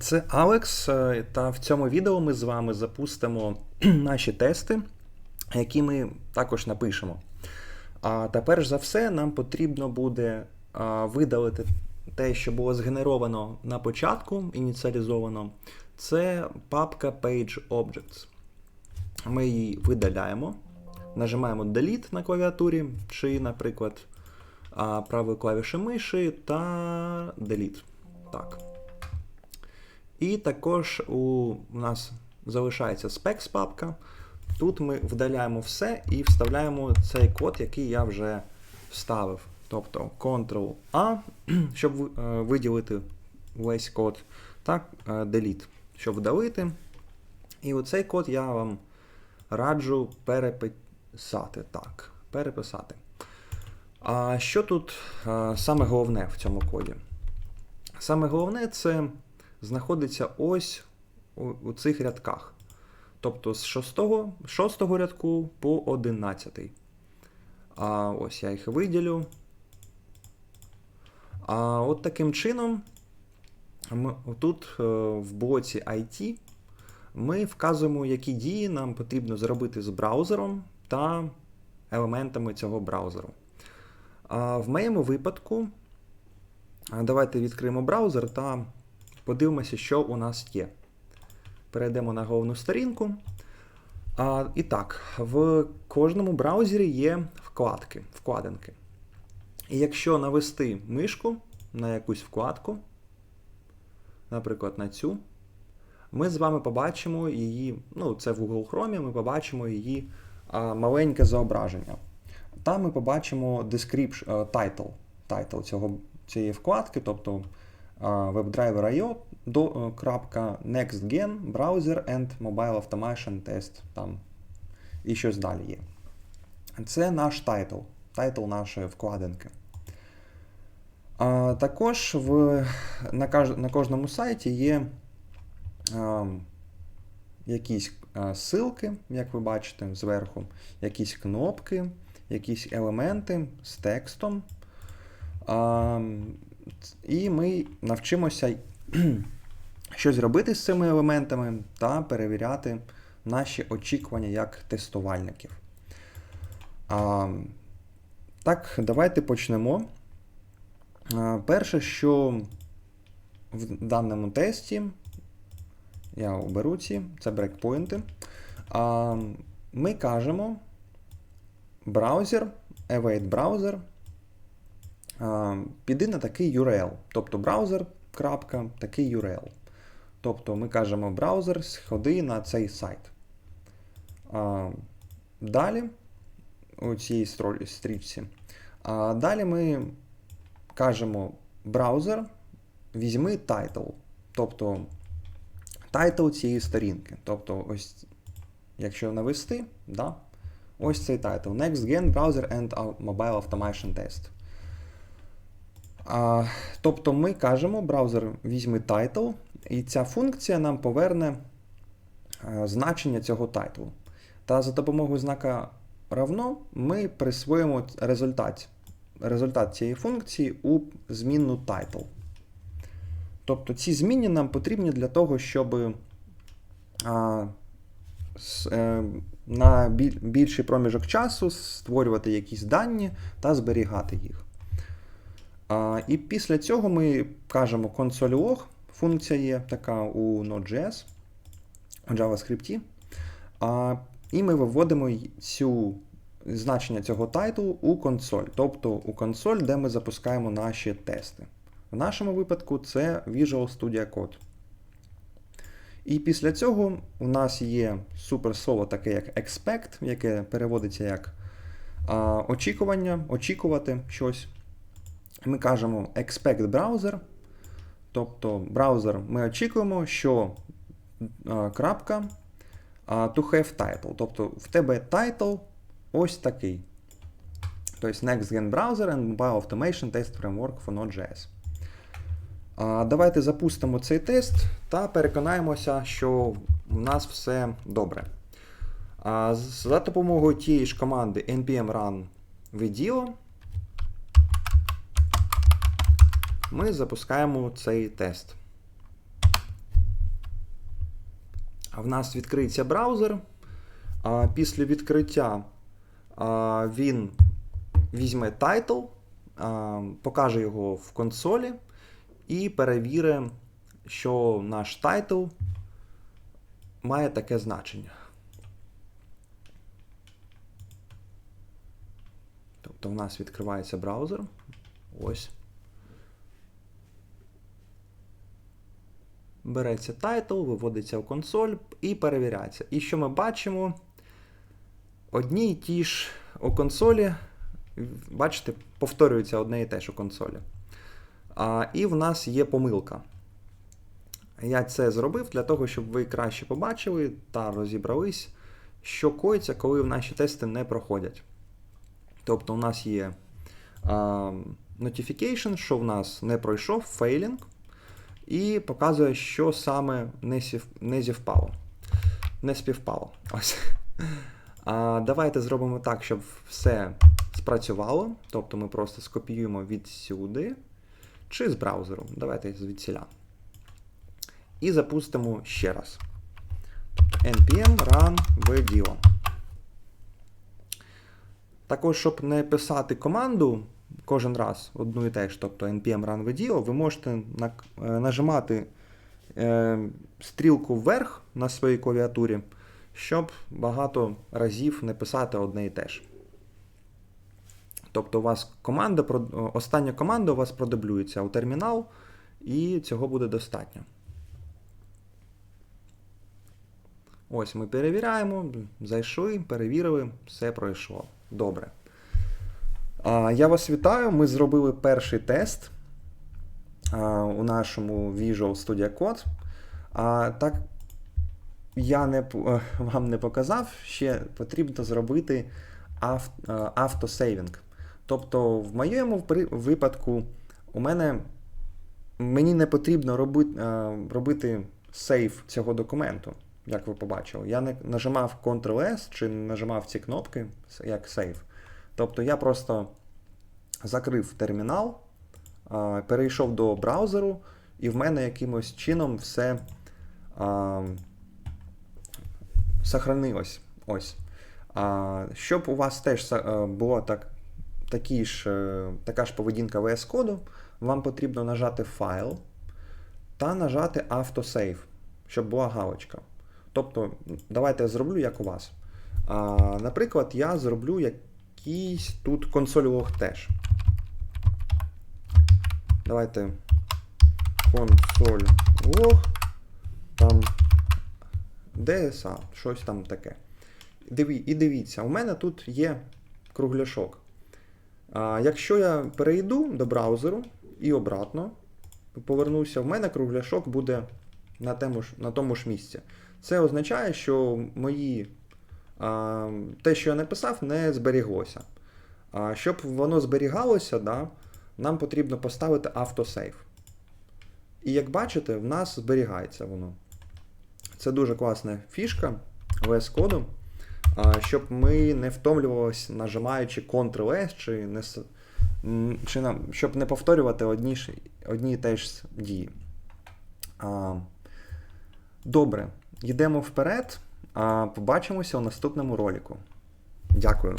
Це Алекс, е, та в цьому відео ми з вами запустимо наші тести, які ми також напишемо. Та перш за все, нам потрібно буде видалити те, що було згенеровано на початку, ініціалізовано. Це папка Page Objects. Ми її видаляємо, нажимаємо Delete на клавіатурі, чи, наприклад, правою клавішею миші та Delete. Так. І також у нас залишається specs папка. Тут ми вдаляємо все і вставляємо цей код, який я вже вставив. Тобто Ctrl-A, щоб е, виділити весь код, так, е, Delete, щоб вдалити. І оцей код я вам раджу переписати. Так, переписати. А що тут е, саме головне в цьому коді? Саме головне це знаходиться ось у, цих рядках. Тобто з 6, 6 рядку по 11. А ось я їх виділю. А от таким чином, тут е, в блоці IT ми вказуємо, які дії нам потрібно зробити з браузером та елементами цього браузеру. А в моєму випадку, давайте відкриємо браузер та подивимося, що у нас є. Перейдемо на головну сторінку. А, І так, в кожному браузері є вкладки, вкладинки. І якщо навести мишку на якусь вкладку, наприклад, на цю, ми з вами побачимо її, ну, це в Google Chrome, ми побачимо її а, маленьке зображення. Там ми побачимо description, title, title цього, цієї вкладки, тобто WebDriver.io до крапка NextGen, Browser and Mobile Automation Test. Там і щось далі є. Це наш тайтл, тайтл нашої вкладинки. А, Також в, на кож, на кожному сайті є а, якісь ссылки, як ви бачите, зверху, якісь кнопки, якісь елементи з текстом. А, і ми навчимося щось робити з цими елементами та перевіряти наші очікування як тестувальників. А, Так, давайте почнемо. А, Перше, що в даному тесті, я оберу ці, це брекпойнти. А, Ми кажемо браузер, await browser піди на такий URL, тобто браузер. крапка, такий URL. Тобто ми кажемо браузер, сходи на цей сайт. А, Далі у цій стрічці. А Далі ми кажемо браузер, візьми тайтл. Тобто тайтл цієї сторінки. Тобто, ось, якщо навести, да, ось цей тайтл. Next Gen Browser and Mobile Automation Test. А, Тобто ми кажемо, браузер візьми title, і ця функція нам поверне а, значення цього тайтлу. Та за допомогою знака равно ми присвоїмо результат результат цієї функції у змінну title. Тобто ці зміни нам потрібні для того, щоб а, с, е, на більший проміжок часу створювати якісь дані та зберігати їх. А, І після цього ми кажемо console.log, функція є така у Node.js, у JavaScript. А, І ми виводимо цю значення цього тайтлу у консоль, тобто у консоль, де ми запускаємо наші тести. В нашому випадку це Visual Studio Code. І після цього у нас є суперслово таке, як expect, яке переводиться як а, очікування, очікувати щось. Ми кажемо expect browser. Тобто браузер ми очікуємо, що а, крапка а, to have title. Тобто в тебе title ось такий. Тобто Next Gen Browser and Mobile Automation Test Framework for Node.js. А, Давайте запустимо цей тест та переконаємося, що в нас все добре. А, За допомогою тієї ж команди npm run video ми запускаємо цей тест. в нас відкриється браузер. Після відкриття він візьме а, покаже його в консолі і перевірить, що наш title має таке значення. Тобто в нас відкривається браузер. Ось. Береться title, виводиться в консоль і перевіряється. І що ми бачимо? Одні й ті ж у консолі, бачите, повторюється одне і те ж у консолі. А, І в нас є помилка. Я це зробив для того, щоб ви краще побачили та розібрались, що коїться, коли наші тести не проходять. Тобто, у нас є а, notification, що в нас не пройшов, фейлінг, і показує, що саме не, сів, не зівпало. Не співпало. Ось. А, Давайте зробимо так, щоб все спрацювало. Тобто ми просто скопіюємо відсюди чи з браузеру. Давайте звідсіля. І запустимо ще раз. npm run video. Також, щоб не писати команду кожен раз одну і те ж, тобто npm run video, ви можете нажимати е, стрілку вверх на своїй клавіатурі, щоб багато разів не писати одне і те ж. Тобто у вас команда, остання команда у вас продублюється у термінал, і цього буде достатньо. Ось ми перевіряємо, зайшли, перевірили, все пройшло. Добре. Я вас вітаю. Ми зробили перший тест у нашому Visual Studio Code. А, Так, я не, вам не показав, ще потрібно зробити автосейвінг. Тобто, в моєму випадку у мене мені не потрібно робити, робити сейв цього документу, як ви побачили. Я не нажимав Ctrl-S чи нажимав ці кнопки як сейв. Тобто я просто закрив термінал, перейшов до браузеру, і в мене якимось чином все а, сохранилось. Ось. А, Щоб у вас теж була так, такі ж, е, така ж поведінка VS коду, вам потрібно нажати файл та нажати Autosave, щоб була галочка. Тобто, давайте я зроблю, як у вас. А, Наприклад, я зроблю якийсь тут консоль лог теж. Давайте консоль лог, там DSA, щось там таке. Диві, І дивіться, у мене тут є кругляшок. А, Якщо я перейду до браузеру і обратно повернуся, в мене кругляшок буде на тому ж, на тому ж місці. Це означає, що мої, те, що я написав, не зберіглося. А, Щоб воно зберігалося, да, нам потрібно поставити автосейв. І як бачите, в нас зберігається воно. Це дуже класна фішка VS коду щоб ми не втомлювалися, нажимаючи Ctrl-S, чи не, чи нам, щоб не повторювати одні одні і те ж дії. Добре, йдемо вперед. Побачимося у наступному ролику. Дякую.